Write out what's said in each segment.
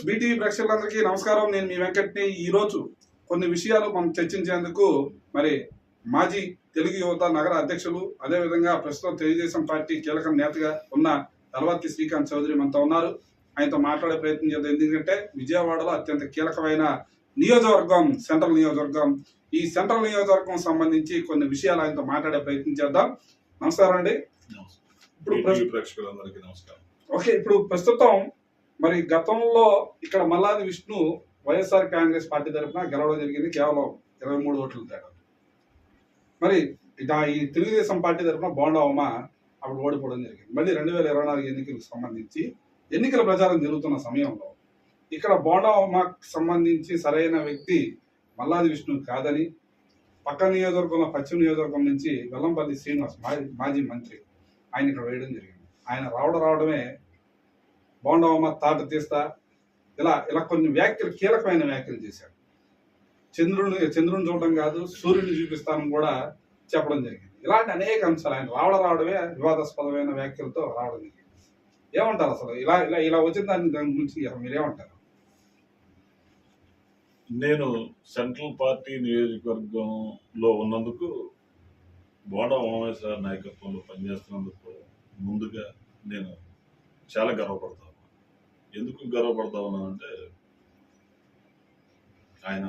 Viewers BTV ప్రేక్షకులందరికీ నమస్కారం. నేను మీ వెంకట్ని. ఈ రోజు కొన్ని విషయాలు మనం చర్చించేందుకు మరి మాజీ తెలుగు యువత నగర అధ్యక్షులు అదేవిధంగా ప్రస్తుతం తెలుగుదేశం పార్టీ కీలక నేతగా ఉన్న తలవర్తి శ్రీకాంత్ చౌదరి మనతో ఉన్నారు. ఆయనతో మాట్లాడే ప్రయత్నం చేద్దాం. ఎందుకంటే విజయవాడలో అత్యంత కీలకమైన నియోజకవర్గం సెంట్రల్ నియోజకవర్గం. ఈ సెంట్రల్ నియోజకవర్గం సంబంధించి కొన్ని విషయాలు ఆయనతో మాట్లాడే ప్రయత్నం చేద్దాం. నమస్కారం అండి. ఇప్పుడు ప్రేక్షకులందరికీ నమస్కారం. ఓకే ఇప్పుడు ప్రస్తుతం మరి గతంలో ఇక్కడ Malladi Vishnu YSR Congress party తరఫున గెలవడం జరిగింది కేవలం ఇరవై మూడు ఓట్లు తేడా. మరి ఇదా- ఈ తెలుగుదేశం పార్టీ తరఫున బోండా అప్పుడు ఓడిపోవడం జరిగింది. మళ్ళీ రెండు వేల ఇరవై నాలుగు ఎన్నికలకు సంబంధించి ఎన్నికల ప్రచారం జరుగుతున్న సమయంలో ఇక్కడ బోండా సంబంధించి సరైన వ్యక్తి మల్లాది విష్ణు కాదని పక్క నియోజకవర్గంలో పశ్చిమ నియోజకవర్గం నుంచి వెల్లంపల్లి శ్రీనివాస్ మాజీ మంత్రి ఆయన ఇక్కడ వేయడం జరిగింది. ఆయన రావడం రావడమే బోండవమ్మ తాట తీస్తా. ఇలా ఇలా కొన్ని వ్యాఖ్యలు కీలకమైన వ్యాఖ్యలు చేశాడు. చంద్రుని చంద్రుని చూడడం కాదు సూర్యుని చూపిస్తానని కూడా చెప్పడం జరిగింది. ఇలాంటి అనేక అంశాలు ఆయన రావడ రావడమే వివాదాస్పదమైన వ్యాఖ్యలతో రావడం జరిగింది. ఏమంటారు అసలు? ఇలా ఇలా ఇలా వచ్చిన దాని దాని గురించి మీరేమంటారు? నేను సెంట్రల్ పార్టీ నియోజకవర్గంలో ఉన్నందుకు బోడా ఉమేశ్వర నాయకత్వంలో పనిచేస్తున్నందుకు ముందుగా నేను చాలా గర్వపడతాను. ఎందుకు గర్వపడతా ఉన్నానంటే ఆయన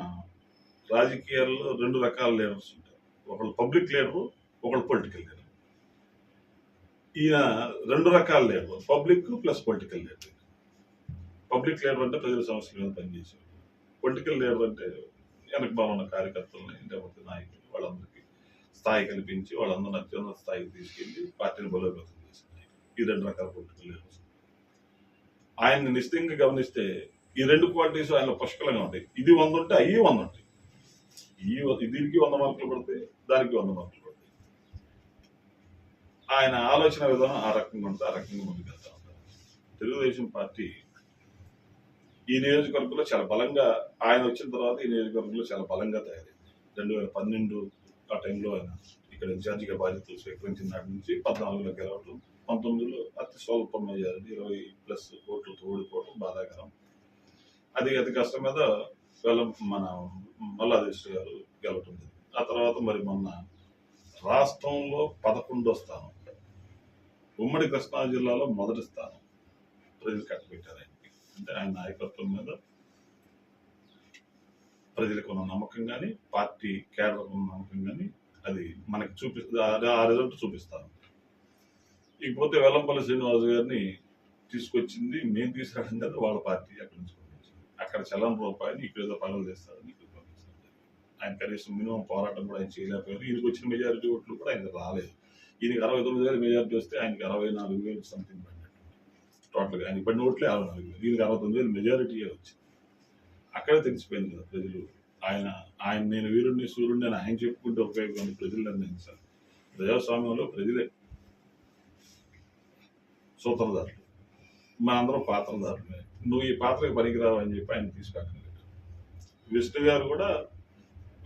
రాజకీయాల్లో రెండు రకాల లీడర్స్ ఉంటారు. ఒకళ్ళు పబ్లిక్ లీడరు ఒకళ్ళు పొలిటికల్ లీడర్ ఈయన రెండు రకాల leader public plus political leader public leader అంటే ప్రజల సమస్యల మీద పనిచేసేవాడు. పొలిటికల్ లీడర్ అంటే వెనక బాగున్న కార్యకర్తలని లేకపోతే నాయకులు వాళ్ళందరికీ స్థాయి కల్పించి వాళ్ళందరిని అత్యున్నత స్థాయికి తీసుకెళ్ళి పార్టీని బలోపేతం చేసిన ఈ రెండు రకాల పొలిటికల్ లీడర్స్ ఆయన్ని నిశ్చితంగా గమనిస్తే ఈ రెండు క్వాలిటీస్ ఆయన పుష్కలంగా ఉంటాయి. ఇది వంద ఉంటే అవి వంద ఉంటాయి. ఈ వ- దీనికి వంద మార్కులు పడతాయి దానికి వంద మార్కులు పడతాయి. ఆయన ఆలోచన విధానం ఆ రకంగా ఉంటుంది ఆ రకంగా ముందుకెళ్తా ఉంటారు. తెలుగుదేశం పార్టీ ఈ నియోజకవర్గంలో చాలా బలంగా ఆయన వచ్చిన తర్వాత ఈ నియోజకవర్గంలో చాలా బలంగా తయారైంది. రెండు వేల పన్నెండు ఆ టైంలో ఆయన ఇక్కడ ఇన్ఛార్జిగా బాధ్యతలు స్వీకరించిన నాటి నుంచి పద్నాలుగులో గెలవటం పంతొమ్మిదిలో అతి స్వల్పం మెజారిటీ ఇరవై ప్లస్ ఓడిపోవడం బాధాకరం. అది అతి కష్టం మీద వెళ్ళ మన మల్లాదేశ్ గారు గెలవటం. ఆ తర్వాత మరి మొన్న రాష్ట్రంలో పదకొండో స్థానం. ఉమ్మడి కృష్ణా జిల్లాలో మొదటి స్థానం. ప్రజలు కట్టబెట్టారు ఆయనకి. అంటే ఆయన నాయకత్వం మీద ప్రజలకు ఉన్న నమ్మకం కానీ పార్టీ కేడర్కు ఉన్న నమ్మకం కానీ అది మనకి చూపి ఆ రిజల్ట్ చూపిస్తాను ఇకపోతే వెల్లంపల్లి శ్రీనివాస్ గారిని తీసుకొచ్చింది మేము తీసుకురావడం కదా వాళ్ళ పార్టీ అక్కడ నుంచి పంపించింది. అక్కడ చలం రూపాయలు ఇక్కడ ఏదో పనులు చేస్తారని ఇక్కడ పంపించారు ఆయన కనీసం మినిమం పోరాటం కూడా ఆయన చేయలేకపోయారు. ఈయనకి వచ్చిన మెజారిటీ ఓట్లు కూడా ఆయన రాలేదు. ఈయనకి అరవై తొమ్మిది వేలు మెజారిటీ వస్తే ఆయనకి అరవై నాలుగు వేలు సంథింగ్ పడినట్టు టోటల్గా ఆయన పడిన ఓట్లే అరవై నాలుగు వేలు. ఈయనకి అరవై తొమ్మిది వేలు మెజారిటీయే వచ్చింది? అక్కడే తెలిసిపోయింది కదా ప్రజలు. ఆయన ఆయన నేను వీరుణ్ణి సూర్యుడిని అని ఆయన చెప్పుకుంటే ఉపయోగం ప్రజలు నిర్ణయించాలి ప్రజాస్వామ్యంలో ప్రజలే సూత్రధారులు. మనందరం పాత్రధారులే నువ్వు ఈ పాత్రకు పనికిరావు అని చెప్పి ఆయన తీసుకెళ్ళలేదు విష్ణు గారు కూడా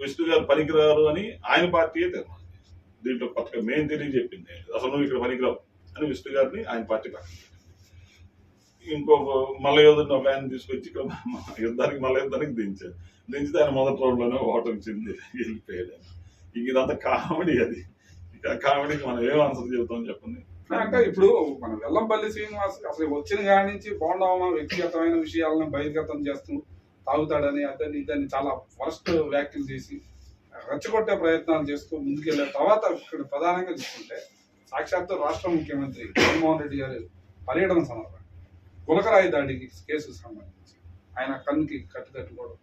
విష్ణు గారు పనికిరారు అని ఆయన పార్టీయే తీర్మానం చేసింది. దీంట్లో కొత్తగా మేము తెలియజెప్పింది అసలు నువ్వు ఇక్కడ పనికిరావు అని విష్ణు గారిని ఆయన పార్టీ పక్కన ఇంకో ఇంకొక మల్ల ఒక ఆయన తీసుకొచ్చి ఇక్కడ యుద్ధానికి మల్ల యుద్ధానికి దించారు. దించితే ఆయన మొదటి రౌండ్లోనే ఓటర్ చెంది వెళ్ళిపోయాడు. ఇంక ఇదంతా కామెడీ అది. ఇక కామెడీకి మనం ఏం ఆన్సర్ చెబుతాం చెప్పండి. అంటే ఇప్పుడు మన వెల్లంపల్లి శ్రీనివాస్ అసలు వచ్చిన కాడి నుంచి బోండవమ్మ వ్యక్తిగతమైన విషయాలను బహిర్గతం చేస్తూ తాగుతాడని అతన్ని ఇతన్ని చాలా వరస్ట్ వ్యాఖ్యలు చేసి రెచ్చగొట్టే ప్రయత్నాలు చేస్తూ ముందుకెళ్ళే తర్వాత ఇక్కడ ప్రధానంగా చూసుకుంటే సాక్షాత్తు రాష్ట్ర ముఖ్యమంత్రి జగన్మోహన్ రెడ్డి గారి పర్యటన సందర్భంగా గులకరాయి దాడికి కేసుకు సంబంధించి ఆయన కన్నుకి కట్టు కట్టుకోవడం.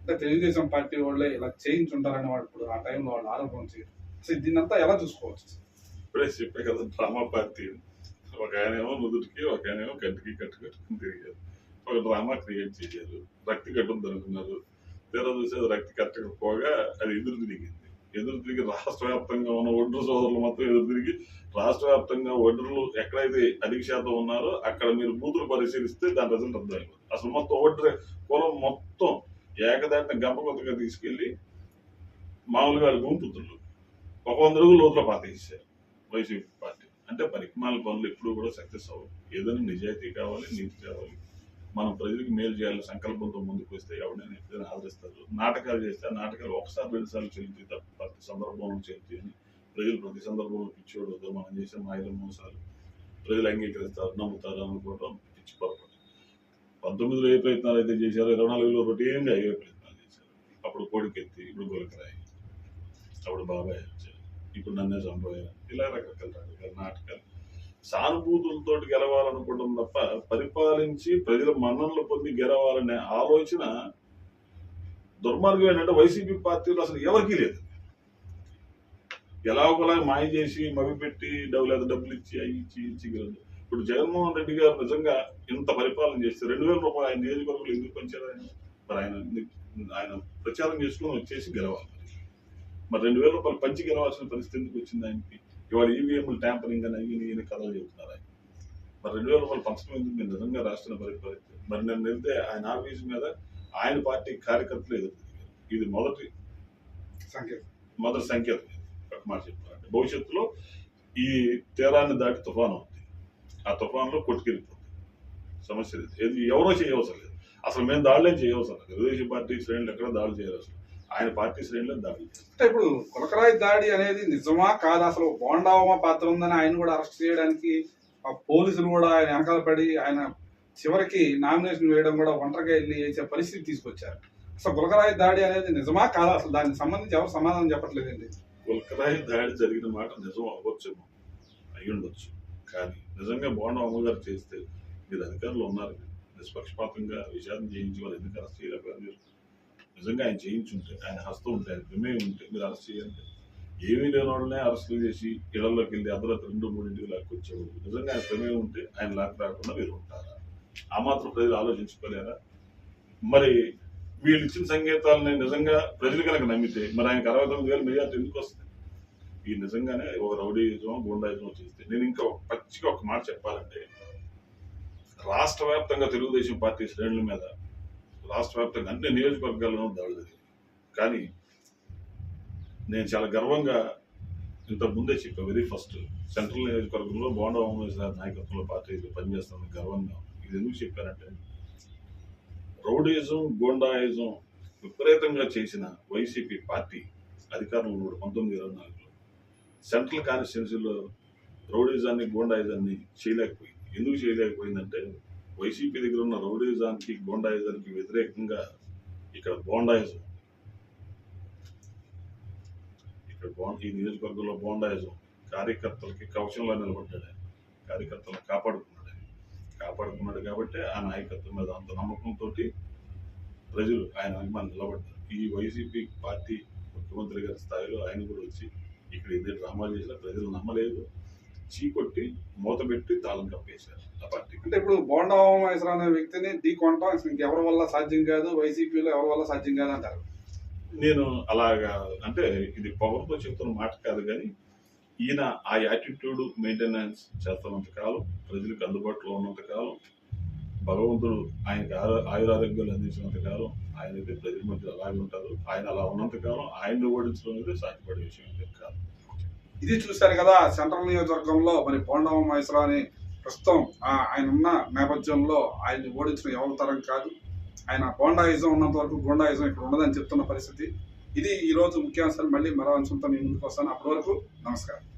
అంటే తెలుగుదేశం పార్టీ వాళ్ళే ఇలా చేయించుంటారని వాళ్ళు ఇప్పుడు ఆ టైంలో వాళ్ళు ఆరోపణ చేయడం. అసలు దీన్నంతా ఎలా చూసుకోవచ్చు? ఇప్పుడే చెప్పే కదా డ్రామా పార్టీ ఒక ఆయన ఏమో నుదుటికి ఒక ఆయన ఏమో కంటికి కట్టు కట్టుకుని తిరిగారు. ఒక డ్రామా క్రియేట్ చేశారు. రక్తి కట్టుంది అనుకున్నారు. తీరా చూసేది అది రక్తి కట్టకపోగా అది ఎదురు తిరిగింది. ఎదురు తిరిగి రాష్ట్ర వ్యాప్తంగా ఉన్న ఒడ్రు సోదరులు మొత్తం ఎదురు తిరిగి రాష్ట్ర వ్యాప్తంగా ఒడ్రులు ఎక్కడైతే అధిక శాతం ఉన్నారో అక్కడ మీరు బూతులు పరిశీలిస్తే దాని రిజల్ట్ అర్థమైపోతుంది. అసలు మొత్తం ఒడ్రు కులం మొత్తం ఏకదాటిన గంపకొత్తగా తీసుకెళ్ళి మామూలుగా వాళ్ళు ఒక వంద రోజులు లోతులో పాతేసారు వైసీపీ పార్టీ. అంటే పరిమాల పనులు ఎప్పుడూ కూడా సక్సెస్ అవ్వవు. ఏదైనా నిజాయితీ కావాలి నీతి కావాలి. మనం ప్రజలకు మేలు చేయాలి సంకల్పంతో ముందుకు వస్తే ఎవరైనా ఎప్పుడైనా ఆదరిస్తారు. నాటకాలు చేస్తే నాటకాలు ఒకసారి రెండుసార్లు సార్లు తప్ప ప్రతి సందర్భంలో చెల్లి అని ప్రజలు ప్రతి సందర్భంలో పిచ్చోడు మనం చేసే మాయలు మోసాలు ప్రజలు అంగీకరిస్తారు నమ్ముతారు అనుకోవడం పిచ్చి పొరపాటు. పంతొమ్మిదిలో ఏ ప్రయత్నాలు అయితే చేశారో ఇరవై నాలుగులో రొటీన్గా ఏ ప్రయత్నాలు చేశారు. అప్పుడు కోడికెత్తి ఇప్పుడు గొలకరాయి అప్పుడు బాబాయ్ వచ్చారు ఇప్పుడు నన్నే చంపోయారు ఇలా రకరకాల రకరకాల నాటకాలు. సానుభూతులతో గెలవాలనుకోవడం తప్ప పరిపాలించి ప్రజల మన్ననలు పొంది గెలవాలనే ఆలోచన దుర్మార్గం ఏంటంటే వైసీపీ పార్టీలో అసలు ఎవరికీ లేదు. ఎలా ఒకలా మాయ చేసి మవి పెట్టి డబ్బు లేదా డబ్బులు ఇచ్చి అవి ఇచ్చి ఇచ్చి గెలవదు ఇప్పుడు జగన్మోహన్ రెడ్డి గారు నిజంగా ఇంత పరిపాలన చేస్తే రెండు వేల రూపాయలు ఆయన నియోజకవర్గంలో ఎందుకు పంచారు ఆయన? మరి ఆయన ఆయన ప్రచారం చేసుకుని వచ్చేసి గెలవాలి. మరి రెండు వేల రూపాయలు పంచి గెలవాల్సిన పరిస్థితి ఎందుకు వచ్చింది ఆయనకి? ఇవాళ ఈవీఎంలు ట్యాంపరింగ్ అని అయ్యి ఈయన కథలు చెబుతున్నారు ఆయన. మరి రెండు వేల రూపాయలు పంచడం ఎందుకు? మీరు నిజంగా రాష్ట్ర పరిపాలిస్తే మరి నేను వెళ్తే ఆయన ఆఫీస్ మీద ఆయన పార్టీ కార్యకర్తలు ఎదురు. ఇది మొదటి సంకేతం. మొదటి సంకేతం. ఒక మాట చెప్పాలంటే భవిష్యత్తులో ఈ తీరాన్ని దాటి తుఫాను ఉంది ఆ తుఫాన్లో కొట్టుకెళ్ళిపోతుంది. సమస్య ఇది ఏది ఎవరో చేయవసరం లేదు. అసలు మేము దాడులే చేయవసరం లేదు. తెలుగుదేశం పార్టీ శ్రేణులు ఎక్కడ దాడులు చేయవసరం ఆయన పార్టీ శ్రేణులే చేస్తారు అంటే ఇప్పుడు కులకరాయి దాడి అనేది నిజమా కాదు? అసలు బోండావమా పాత్ర ఉందని ఆయన కూడా అరెస్ట్ చేయడానికి ఆ పోలీసులు కూడా ఆయన వెనకాల పడి ఆయన చివరికి నామినేషన్ వేయడం కూడా ఒంటరిగా వెళ్ళి చేసే పరిస్థితి తీసుకొచ్చారు. అసలు గులకరాయి దాడి అనేది నిజమా కాదా? అసలు దానికి సంబంధించి ఎవరు సమాధానం చెప్పట్లేదండి. కులకరాయి దాడి జరిగిన మాట నిజం అవ్వచ్చేమో అయి ఉండొచ్చు కానీ నిజంగా బోండా అమ్మగారు చేస్తే మీరు అధికారులు ఉన్నారు నిష్పక్షపాతంగా విచారణ చేయించి వాళ్ళు ఎందుకు అరెస్ట్ చేయలేకపోయారు నిజంగా ఆయన చేయించి ఉంటే ఆయన హస్తం ఉంటే ఆయన ప్రమేయం ఉంటే మీరు అరెస్ట్ చేయండి. ఏమీ లేని వాళ్ళనే అరెస్టులు చేసి ఇళ్ళలోకి వెళ్ళి అర్ధరాత్రి రెండు మూడింటికి లాక్కొచ్చేవాళ్ళు నిజంగా ఆయన ప్రమేయం ఉంటే ఆయన లాక్ రాకుండా మీరు ఉంటారా? ఆ మాత్రం ప్రజలు ఆలోచించుకోలేరా? మరి వీళ్ళు ఇచ్చిన సంకేతాలని నిజంగా ప్రజలు కనుక నమ్మితే మరి ఆయనకు అరవై తొమ్మిది వేల మెజార్టీ ఎందుకు వస్తుంది? ఈ నిజంగానే ఒక రౌడీజం గుండాయిజం చేస్తే నేను ఇంకా పచ్చిగా ఒక మాట చెప్పాలంటే రాష్ట్ర వ్యాప్తంగా తెలుగుదేశం పార్టీ శ్రేణుల మీద రాష్ట్ర వ్యాప్తంగా అన్ని నియోజకవర్గాల్లోనూ దాడులు జరిగాయి. కానీ నేను చాలా గర్వంగా ఇంత ముందే చెప్పా వెరీ ఫస్ట్. సెంట్రల్ నియోజకవర్గంలో బోండా ఉమేశ్వర నాయకత్వంలో పార్టీ పనిచేస్తున్న గర్వంగా. ఇది ఎందుకు చెప్పానంటే రౌడీజం గోండాయిజం విపరీతంగా చేసిన వైసీపీ పార్టీ అధికారంలో ఉన్నాడు పంతొమ్మిది ఇరవై నాలుగులో సెంట్రల్ కాన్స్టిట్యున్సీలో రౌడీజాన్ని గోండాయిజాన్ని చేయలేకపోయింది. ఎందుకు చేయలేకపోయిందంటే వైసీపీ దగ్గర ఉన్న రౌడీజానికి గోండాయిజానికి వ్యతిరేకంగా ఇక్కడ బోండాయిజం. ఇక్కడ బోన్ ఈ నియోజకవర్గంలో బోండాయిజం. కార్యకర్తలకి కవచంలో నిలబడ్డాడు కార్యకర్తలను కాపాడుకున్నాడు కాపాడుకున్నాడు కాబట్టి ఆ నాయకత్వం మీద అంత నమ్మకంతో ప్రజలు ఆయన అభిమానులు నిలబడ్డారు. ఈ వైసీపీ పార్టీ ముఖ్యమంత్రి గారి స్థాయిలో ఆయన కూడా వచ్చి ఇక్కడ ఇదే డ్రామాలు చేసిన ప్రజలు నమ్మలేదు. చీకొట్టి మూతపెట్టి తాళం కప్పేశారు. ఆ అంటే ఇప్పుడు బోండావమేశ్వర అనే వ్యక్తిని ఢీ కొనటం ఇంకెవరి వల్ల సాధ్యం కాదు వైసీపీలో ఎవరి వల్ల సాధ్యం కాదు అంటారు? నేను అలాగా అంటే ఇది పొగరుతో చెప్తున్న మాట కాదు కానీ ఈయన ఆ యాటిట్యూడ్ మెయింటెనెన్స్ చేస్తున్నంత కాలం ప్రజలకు అందుబాటులో ఉన్నంత కాలం భగవంతుడు ఆయనకి ఆరో- ఆయురారోగ్యాలు అందించినంత కాలం ఆయన అయితే ప్రజల మధ్య అలాగే ఉంటారు. ఆయన అలా ఉన్నంత కాలం ఆయన్ని ఓడించడం అనేది సాధ్యపడే విషయం కాదు. ఇది చూశారు కదా సెంట్రల్ నియోజకవర్గంలో మరి పోండవ మహేశ్వర అని ప్రస్తుతం ఆ ఆయన ఉన్న నేపథ్యంలో ఆయన్ని ఓడించడం ఎవరి తరం కాదు. ఆయన బోండాయిజం ఉన్నంత వరకు గోండాయిజం ఇక్కడ ఉండదని చెప్తున్న పరిస్థితి. ఇది ఈరోజు ముఖ్యాంశాలు. మళ్ళీ మరో అంశంతో నేను ముందుకు వస్తాను. అప్పటి వరకు నమస్కారం.